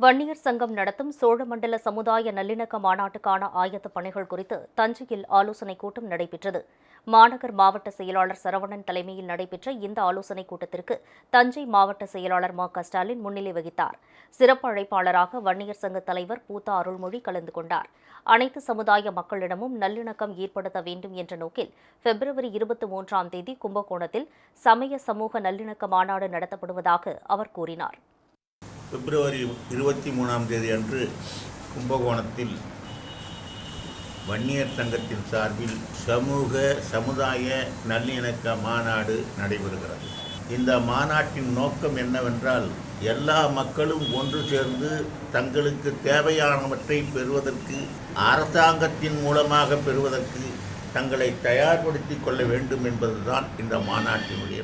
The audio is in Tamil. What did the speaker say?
வன்னியர் சங்கம் நடத்தும் சோழமண்டல சமுதாய நல்லிணக்க மாநாட்டுக்கான ஆயத்த பணிகள் குறித்து தஞ்சையில் ஆலோசனைக் கூட்டம் நடைபெற்றது. மாநகர் மாவட்ட செயலாளர் சரவணன் தலைமையில் நடைபெற்ற இந்த ஆலோசனைக் கூட்டத்திற்கு தஞ்சை மாவட்ட செயலாளர் மா. க. ஸ்டாலின் முன்னிலை வகித்தார். சிறப்பு அழைப்பாளராக வன்னியர் சங்க தலைவர் பூத்தா அருள்மொழி கலந்து கொண்டார். அனைத்து சமுதாய மக்களிடமும் நல்லிணக்கம் ஏற்படுத்த வேண்டும் என்ற நோக்கில் பிப்ரவரி இருபத்தி மூன்றாம் தேதி கும்பகோணத்தில் சமய சமூக நல்லிணக்க மாநாடு நடத்தப்படுவதாக அவர் கூறினார். பிப்ரவரி இருபத்தி மூணாம் தேதி அன்று கும்பகோணத்தில் வன்னியர் சங்கத்தின் சார்பில் சமூக சமுதாய நல்லிணக்க மாநாடு நடைபெறுகிறது. இந்த மாநாட்டின் நோக்கம் என்னவென்றால் எல்லா மக்களும் ஒன்று சேர்ந்து தங்களுக்கு தேவையானவற்றை பெறுவதற்கு அரசாங்கத்தின் மூலமாக பெறுவதற்கு தங்களை தயார்படுத்திக் கொள்ள வேண்டும் என்பதுதான் இந்த மாநாட்டினுடைய